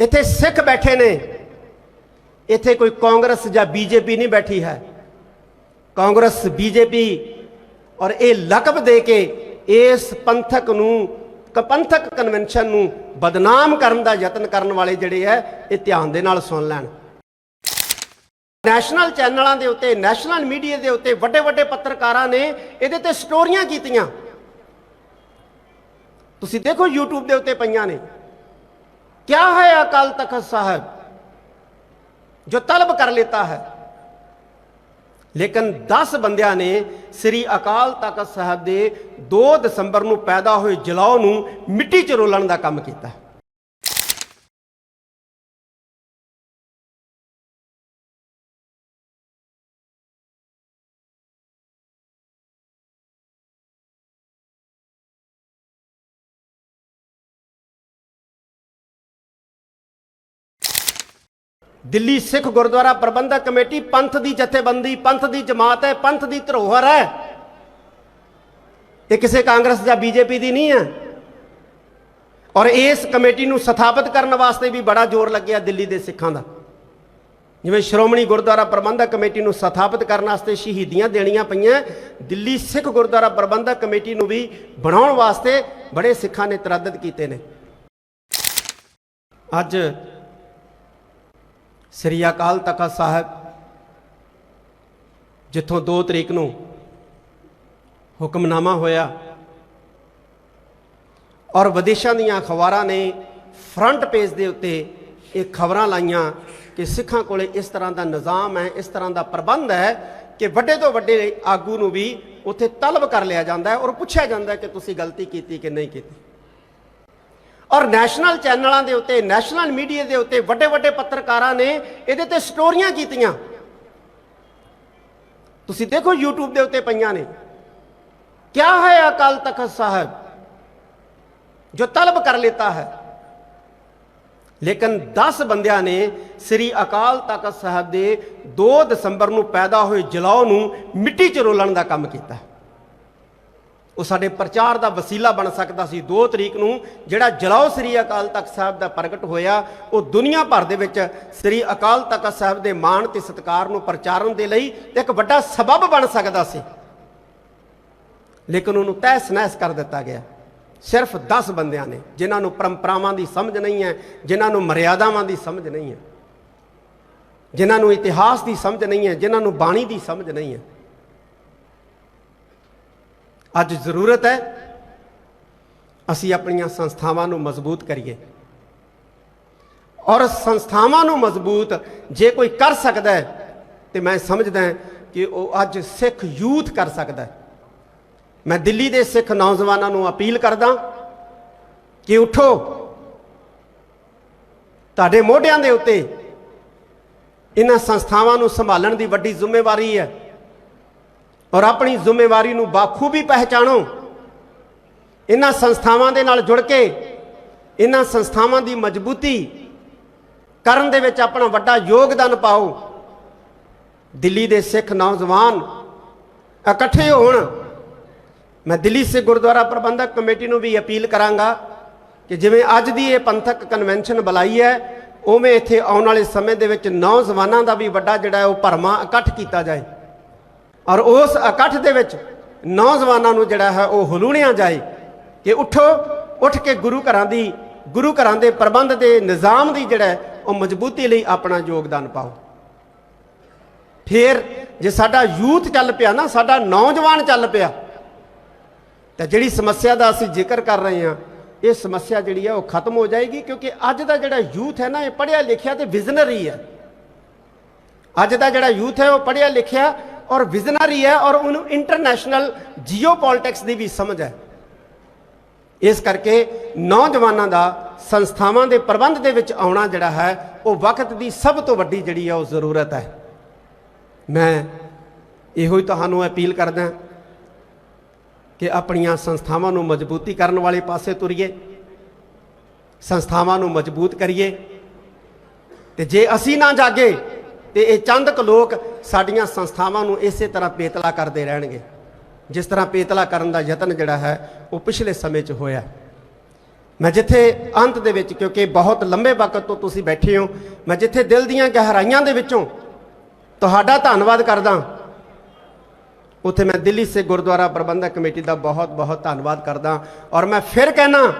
ਇੱਥੇ ਸਿੱਖ ਬੈਠੇ ਨੇ। ਇੱਥੇ ਕੋਈ ਕਾਂਗਰਸ ਜਾਂ ਬੀਜੇਪੀ ਨਹੀਂ ਬੈਠੀ ਹੈ। ਕਾਂਗਰਸ, ਬੀਜੇਪੀ ਔਰ ਇਹ ਲਕਬ ਦੇ ਕੇ ਇਸ ਪੰਥਕ ਨੂੰ, ਕ- ਪੰਥਕ ਕਨਵੈਨਸ਼ਨ ਨੂੰ ਬਦਨਾਮ ਕਰਨ ਦਾ ਯਤਨ ਕਰਨ ਵਾਲੇ ਜਿਹੜੇ ਹੈ, ਇਹ ਧਿਆਨ ਦੇ ਨਾਲ ਸੁਣ ਲੈਣ। ਨੈਸ਼ਨਲ ਚੈਨਲਾਂ ਦੇ ਉੱਤੇ, ਨੈਸ਼ਨਲ ਮੀਡੀਆ ਦੇ ਉੱਤੇ ਵੱਡੇ ਵੱਡੇ ਪੱਤਰਕਾਰਾਂ ਨੇ ਇਹਦੇ ਤੇ ਸਟੋਰੀਆਂ ਕੀਤੀਆਂ। ਤੁਸੀਂ ਦੇਖੋ YouTube ਦੇ ਉੱਤੇ ਪਈਆਂ ਨੇ। क्या है अकाल तखत साहब जो तलब कर लेता है ਲੇਕਿਨ 10 ਬੰਦਿਆਂ ਨੇ ਸ੍ਰੀ ਅਕਾਲ ਤਖਤ ਸਾਹਿਬ ਦੇ 2 ਦਸੰਬਰ ਨੂੰ ਪੈਦਾ ਹੋਏ ਜਲਾਉ ਨੂੰ ਮਿੱਟੀ 'ਚ ਰੋਲਣ ਦਾ ਕੰਮ ਕੀਤਾ ਦਿੱਲੀ ਸਿੱਖ ਗੁਰਦੁਆਰਾ ਪ੍ਰਬੰਧਕ ਕਮੇਟੀ ਪੰਥ ਦੀ ਜਥੇਬੰਦੀ, ਪੰਥ ਦੀ ਜਮਾਤ ਹੈ, ਪੰਥ ਦੀ ਧਰੋਹਰ ਹੈ। ਇਹ ਕਿਸੇ ਕਾਂਗਰਸ ਜਾਂ ਬੀਜੇਪੀ ਦੀ ਨਹੀਂ ਹੈ। ਔਰ ਇਸ ਕਮੇਟੀ ਨੂੰ ਸਥਾਪਿਤ ਕਰਨ ਵਾਸਤੇ ਵੀ ਬੜਾ ਜ਼ੋਰ ਲੱਗਿਆ ਦਿੱਲੀ ਦੇ ਸਿੱਖਾਂ ਦਾ। ਜਿਵੇਂ ਸ਼੍ਰੋਮਣੀ ਗੁਰਦੁਆਰਾ ਪ੍ਰਬੰਧਕ ਕਮੇਟੀ ਨੂੰ ਸਥਾਪਿਤ ਕਰਨ ਵਾਸਤੇ ਸ਼ਹੀਦੀਆਂ ਦੇਣੀਆਂ ਪਈਆਂ, ਦਿੱਲੀ ਸਿੱਖ ਗੁਰਦੁਆਰਾ ਪ੍ਰਬੰਧਕ ਕਮੇਟੀ ਨੂੰ ਵੀ ਬਣਾਉਣ ਵਾਸਤੇ ਬੜੇ ਸਿੱਖਾਂ ਨੇ ਤਰੱਦਦ ਕੀਤੇ ਨੇ। ਅੱਜ ਸ੍ਰੀ ਅਕਾਲ ਤਖਤ ਸਾਹਿਬ, ਜਿੱਥੋਂ 2 ਤਰੀਕ ਨੂੰ ਹੁਕਮਨਾਮਾ ਹੋਇਆ ਔਰ ਵਿਦੇਸ਼ਾਂ ਦੀਆਂ ਅਖਬਾਰਾਂ ਨੇ ਫਰੰਟ ਪੇਜ ਦੇ ਉੱਤੇ ਇਹ ਖਬਰਾਂ ਲਾਈਆਂ ਕਿ ਸਿੱਖਾਂ ਕੋਲੇ ਇਸ ਤਰ੍ਹਾਂ ਦਾ ਨਿਜ਼ਾਮ ਹੈ, ਇਸ ਤਰ੍ਹਾਂ ਦਾ ਪ੍ਰਬੰਧ ਹੈ ਕਿ ਵੱਡੇ ਤੋਂ ਵੱਡੇ ਆਗੂ ਨੂੰ ਵੀ ਉੱਥੇ ਤਲਬ ਕਰ ਲਿਆ ਜਾਂਦਾ ਹੈ ਔਰ ਪੁੱਛਿਆ ਜਾਂਦਾ ਹੈ ਕਿ ਤੁਸੀਂ ਗਲਤੀ ਕੀਤੀ ਕਿ ਨਹੀਂ ਕੀਤੀ। ਔਰ ਨੈਸ਼ਨਲ ਚੈਨਲਾਂ ਦੇ ਉੱਤੇ ਨੈਸ਼ਨਲ ਮੀਡੀਆ ਦੇ ਉੱਤੇ ਵੱਡੇ ਵੱਡੇ ਪੱਤਰਕਾਰਾਂ ਨੇ ਇਹਦੇ ਤੇ ਸਟੋਰੀਆਂ ਕੀਤੀਆਂ ਤੁਸੀਂ ਦੇਖੋ YouTube ਦੇ ਉੱਤੇ ਪਈਆਂ ਨੇ क्या है अकाल तखत साहब जो तलब कर लेता है ਲੇਕਿਨ 10 ਬੰਦਿਆਂ ਨੇ ਸ੍ਰੀ ਅਕਾਲ ਤਖਤ ਸਾਹਿਬ ਦੇ 2 ਦਸੰਬਰ ਨੂੰ ਪੈਦਾ ਹੋਏ ਜਲਾਉ ਨੂੰ ਮਿੱਟੀ 'ਚ ਰੋਲਣ ਦਾ ਕੰਮ ਕੀਤਾ ਉਹ ਸਾਡੇ ਪ੍ਰਚਾਰ ਦਾ ਵਸੀਲਾ ਬਣ ਸਕਦਾ ਸੀ। 2 ਤਰੀਕ ਨੂੰ ਜਿਹੜਾ ਜਲਾਉ ਸ੍ਰੀ ਅਕਾਲ ਤਖਤ ਸਾਹਿਬ ਦਾ ਪ੍ਰਗਟ ਹੋਇਆ, ਉਹ ਦੁਨੀਆ ਭਰ ਦੇ ਵਿੱਚ ਸ੍ਰੀ ਅਕਾਲ ਤਖਤ ਸਾਹਿਬ ਦੇ ਮਾਣ ਤੇ ਸਤਿਕਾਰ ਨੂੰ ਪ੍ਰਚਾਰਨ ਦੇ ਲਈ ਇੱਕ ਵੱਡਾ ਸਬਬ ਬਣ ਸਕਦਾ ਸੀ। ਲੇਕਿਨ ਉਹਨੂੰ ਤਹਿਸ ਨਹਿਸ ਕਰ ਦਿੱਤਾ ਗਿਆ। ਸਿਰਫ 10 ਬੰਦਿਆਂ ਨੇ, ਜਿਨ੍ਹਾਂ ਨੂੰ ਪਰੰਪਰਾਵਾਂ ਦੀ ਸਮਝ ਨਹੀਂ ਹੈ, ਜਿਨ੍ਹਾਂ ਨੂੰ ਮਰਿਆਦਾਵਾਂ ਦੀ ਸਮਝ ਨਹੀਂ ਹੈ, ਜਿਨ੍ਹਾਂ ਨੂੰ ਇਤਿਹਾਸ ਦੀ ਸਮਝ ਨਹੀਂ ਹੈ, ਜਿਨ੍ਹਾਂ ਨੂੰ ਬਾਣੀ ਦੀ ਸਮਝ ਨਹੀਂ ਹੈ। ਅੱਜ ਜ਼ਰੂਰਤ ਹੈ, ਅਸੀਂ ਆਪਣੀਆਂ ਸੰਸਥਾਵਾਂ ਨੂੰ ਮਜ਼ਬੂਤ ਕਰੀਏ। ਔਰ ਸੰਸਥਾਵਾਂ ਨੂੰ ਮਜ਼ਬੂਤ ਜੇ ਕੋਈ ਕਰ ਸਕਦਾ ਹੈ, ਤੇ ਮੈਂ ਸਮਝਦਾ ਕਿ ਉਹ ਅੱਜ ਸਿੱਖ ਯੂਥ ਕਰ ਸਕਦਾ ਹੈ। ਮੈਂ ਦਿੱਲੀ ਦੇ ਸਿੱਖ ਨੌਜਵਾਨਾਂ ਨੂੰ ਅਪੀਲ ਕਰਦਾ ਕਿ ਉਠੋ। ਤੁਹਾਡੇ ਮੋਢਿਆਂ ਦੇ ਉੱਤੇ ਇਹਨਾਂ ਸੰਸਥਾਵਾਂ ਨੂੰ ਸੰਭਾਲਣ ਦੀ ਵੱਡੀ ਜ਼ਿੰਮੇਵਾਰੀ ਹੈ। ਔਰ ਆਪਣੀ ਜ਼ਿੰਮੇਵਾਰੀ ਨੂੰ ਬਾਖੂਬੀ ਪਹਿਚਾਣੋ। ਇਹਨਾਂ ਸੰਸਥਾਵਾਂ ਦੇ ਨਾਲ ਜੁੜ ਕੇ, ਇਹਨਾਂ ਸੰਸਥਾਵਾਂ ਦੀ ਮਜ਼ਬੂਤੀ ਕਰਨ ਦੇ ਵਿੱਚ ਆਪਣਾ ਵੱਡਾ ਯੋਗਦਾਨ ਪਾਓ। ਦਿੱਲੀ ਦੇ ਸਿੱਖ ਨੌਜਵਾਨ ਇਕੱਠੇ ਹੋਣ। ਮੈਂ ਦਿੱਲੀ ਸਿੱਖ ਗੁਰਦੁਆਰਾ ਪ੍ਰਬੰਧਕ ਕਮੇਟੀ ਨੂੰ ਵੀ ਅਪੀਲ ਕਰਾਂਗਾ ਕਿ ਜਿਵੇਂ ਅੱਜ ਦੀ ਇਹ ਪੰਥਕ ਕਨਵੈਨਸ਼ਨ ਬੁਲਾਈ ਹੈ, ਉਵੇਂ ਇੱਥੇ ਆਉਣ ਵਾਲੇ ਸਮੇਂ ਦੇ ਵਿੱਚ ਨੌਜਵਾਨਾਂ ਦਾ ਵੀ ਵੱਡਾ ਜਿਹੜਾ ਉਹ ਭਰਮਾ ਇਕੱਠ ਕੀਤਾ ਜਾਏ। ਔਰ ਉਸ ਇਕੱਠ ਦੇ ਵਿੱਚ ਨੌਜਵਾਨਾਂ ਨੂੰ ਜਿਹੜਾ ਹੈ ਉਹ ਹਲੂਣਿਆ ਜਾਏ ਕਿ ਉਠੋ, ਉੱਠ ਕੇ ਗੁਰੂ ਘਰਾਂ ਦੀ, ਗੁਰੂ ਘਰਾਂ ਦੇ ਪ੍ਰਬੰਧ ਦੇ ਨਿਜ਼ਾਮ ਦੀ ਜਿਹੜਾ ਉਹ ਮਜ਼ਬੂਤੀ ਲਈ ਆਪਣਾ ਯੋਗਦਾਨ ਪਾਓ। ਫਿਰ ਜੇ ਸਾਡਾ ਯੂਥ ਚੱਲ ਪਿਆ ਨਾ, ਸਾਡਾ ਨੌਜਵਾਨ ਚੱਲ ਪਿਆ, ਤਾਂ ਜਿਹੜੀ ਸਮੱਸਿਆ ਦਾ ਅਸੀਂ ਜ਼ਿਕਰ ਕਰ ਰਹੇ ਹਾਂ, ਇਹ ਸਮੱਸਿਆ ਜਿਹੜੀ ਹੈ ਉਹ ਖਤਮ ਹੋ ਜਾਏਗੀ ਕਿਉਂਕਿ ਅੱਜ ਦਾ ਜਿਹੜਾ ਯੂਥ ਹੈ ਨਾ, ਇਹ ਪੜ੍ਹਿਆ ਲਿਖਿਆ ਤੇ ਵਿਜ਼ਨਰੀ ਹੈ। ਅੱਜ ਦਾ ਜਿਹੜਾ ਯੂਥ ਹੈ ਉਹ ਪੜ੍ਹਿਆ ਲਿਖਿਆ ਔਰ ਵਿਜ਼ਨਰੀ ਹੈ ਔਰ ਉਹਨੂੰ ਇੰਟਰਨੈਸ਼ਨਲ ਜੀਓਪੋਲਿਟਿਕਸ ਦੀ ਵੀ ਸਮਝ ਹੈ। ਇਸ ਕਰਕੇ ਨੌਜਵਾਨਾਂ ਦਾ, ਸੰਸਥਾਵਾਂ ਦੇ ਪ੍ਰਬੰਧ ਦੇ ਵਿੱਚ ਆਉਣਾ ਜਿਹੜਾ ਹੈ, ਉਹ ਵਕਤ ਦੀ ਸਭ ਤੋਂ ਵੱਡੀ ਜਿਹੜੀ ਹੈ, ਉਹ ਜ਼ਰੂਰਤ ਹੈ। ਮੈਂ ਇਹੋ ਹੀ ਤੁਹਾਨੂੰ ਅਪੀਲ ਕਰਦਾ ਕਿ ਆਪਣੀਆਂ ਸੰਸਥਾਵਾਂ ਨੂੰ ਮਜ਼ਬੂਤੀ ਕਰਨ ਵਾਲੇ ਪਾਸੇ ਤੁਰੀਏ, ਸੰਸਥਾਵਾਂ ਨੂੰ ਮਜ਼ਬੂਤ ਕਰੀਏ। ਤੇ ਜੇ ਅਸੀਂ ਨਾ ਜਾਗੇ, ਤੇ ਇਹ ਚੰਦ ਕੁ ਲੋਕ ਸਾਡੀਆਂ ਸੰਸਥਾਵਾਂ ਨੂੰ ਇਸੇ ਤਰ੍ਹਾਂ ਪੇਤਲਾ ਕਰਦੇ ਰਹਿਣਗੇ। ਜਿਸ ਤਰ੍ਹਾਂ ਪੇਤਲਾ ਕਰਨ ਦਾ ਯਤਨ ਜਿਹੜਾ ਹੈ, ਉਹ ਪਿਛਲੇ ਸਮੇਂ 'ਚ ਹੋਇਆ। ਮੈਂ ਜਿੱਥੇ ਅੰਤ ਦੇ ਵਿੱਚ, ਕਿਉਂਕਿ ਬਹੁਤ ਲੰਬੇ ਵਕਤ ਤੋਂ ਤੁਸੀਂ ਬੈਠੇ ਹੋ, ਮੈਂ ਜਿੱਥੇ ਦਿਲ ਦੀਆਂ ਗਹਿਰਾਈਆਂ ਦੇ ਵਿੱਚੋਂ ਤੁਹਾਡਾ ਧੰਨਵਾਦ ਕਰਦਾ, ਉੱਥੇ ਮੈਂ ਦਿੱਲੀ ਸੇ ਗੁਰਦੁਆਰਾ ਪ੍ਰਬੰਧਕ ਕਮੇਟੀ ਦਾ ਬਹੁਤ ਬਹੁਤ ਧੰਨਵਾਦ ਕਰਦਾ। ਔਰ ਮੈਂ ਫਿਰ ਕਹਿਣਾ,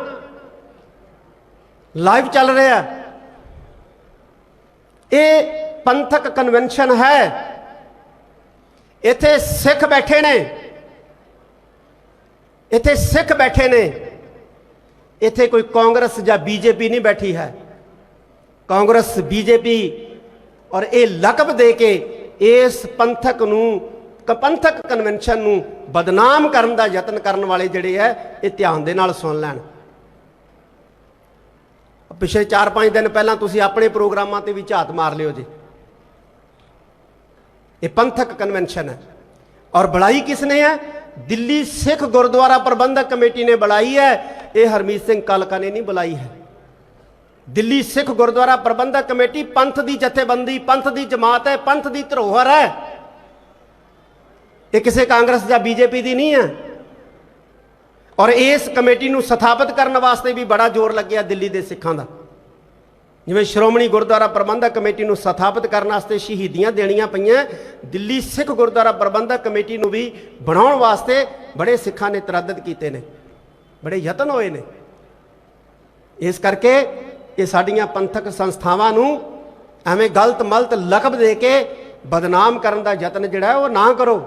ਲਾਈਵ ਚੱਲ ਰਿਹਾ। ਇਹ ਪੰਥਕ ਕਨਵੈਨਸ਼ਨ ਹੈ। ਇੱਥੇ ਸਿੱਖ ਬੈਠੇ ਨੇ। ਇੱਥੇ ਸਿੱਖ ਬੈਠੇ ਨੇ। ਇੱਥੇ ਕੋਈ ਕਾਂਗਰਸ ਜਾਂ ਬੀਜੇਪੀ ਨਹੀਂ ਬੈਠੀ ਹੈ। ਕਾਂਗਰਸ, ਬੀਜੇਪੀ ਔਰ ਇਹ ਲਕਬ ਦੇ ਕੇ ਇਸ ਪੰਥਕ ਨੂੰ, ਕ- ਪੰਥਕ ਕਨਵੈਨਸ਼ਨ ਨੂੰ ਬਦਨਾਮ ਕਰਨ ਦਾ ਯਤਨ ਕਰਨ ਵਾਲੇ ਜਿਹੜੇ ਹੈ, ਇਹ ਧਿਆਨ ਦੇ ਨਾਲ ਸੁਣ ਲੈਣ। ਪਿਛਲੇ 4-5 ਦਿਨ ਪਹਿਲਾਂ ਤੁਸੀਂ ਆਪਣੇ ਪ੍ਰੋਗਰਾਮਾਂ ਤੇ ਵੀ ਝਾਤ ਮਾਰ ਲਿਓ ਜੀ। ਇਹ ਪੰਥਕ ਕਨਵੈਨਸ਼ਨ ਹੈ ਔਰ ਬੁਲਾਈ ਕਿਸ ਨੇ ਹੈ ਦਿੱਲੀ ਸਿੱਖ ਗੁਰਦੁਆਰਾ ਪ੍ਰਬੰਧਕ ਕਮੇਟੀ ਨੇ ਬੁਲਾਈ ਹੈ ਇਹ ਹਰਮੀਤ ਸਿੰਘ ਕਾਲਕਾ ਨੇ ਨਹੀਂ ਬੁਲਾਈ ਹੈ ਦਿੱਲੀ ਸਿੱਖ ਗੁਰਦੁਆਰਾ ਪ੍ਰਬੰਧਕ ਕਮੇਟੀ ਪੰਥ ਦੀ ਜਥੇਬੰਦੀ ਪੰਥ ਦੀ ਜਮਾਤ ਹੈ ਪੰਥ ਦੀ ਧਰੋਹਰ ਹੈ ਇਹ ਕਿਸੇ ਕਾਂਗਰਸ ਜਾਂ ਬੀਜੇਪੀ ਦੀ ਨਹੀਂ ਹੈ ਔਰ ਇਸ ਕਮੇਟੀ ਨੂੰ ਸਥਾਪਿਤ ਕਰਨ ਵਾਸਤੇ ਵੀ ਬੜਾ ਜ਼ੋਰ ਲੱਗਿਆ ਦਿੱਲੀ ਦੇ ਸਿੱਖਾਂ ਦਾ ਜਿਵੇਂ ਸ਼੍ਰੋਮਣੀ ਗੁਰਦੁਆਰਾ ਪ੍ਰਬੰਧਕ ਕਮੇਟੀ ਨੂੰ ਸਥਾਪਿਤ ਕਰਨ ਵਾਸਤੇ ਸ਼ਹੀਦੀਆਂ ਦੇਣੀਆਂ ਪਈਆਂ, ਦਿੱਲੀ ਸਿੱਖ ਗੁਰਦੁਆਰਾ ਪ੍ਰਬੰਧਕ ਕਮੇਟੀ ਨੂੰ ਵੀ ਬਣਾਉਣ ਵਾਸਤੇ ਬੜੇ ਸਿੱਖਾਂ ਨੇ ਤਰੱਦਦ ਕੀਤੇ ਨੇ, ਬੜੇ ਯਤਨ ਹੋਏ ਨੇ। ਇਸ ਕਰਕੇ ਇਹ ਸਾਡੀਆਂ ਪੰਥਕ ਸੰਸਥਾਵਾਂ ਨੂੰ ਐਵੇਂ ਗਲਤ ਮਲਤ ਲਕਬ ਦੇ ਕੇ ਬਦਨਾਮ ਕਰਨ ਦਾ ਯਤਨ ਜਿਹੜਾ ਉਹ ਨਾ ਕਰੋ।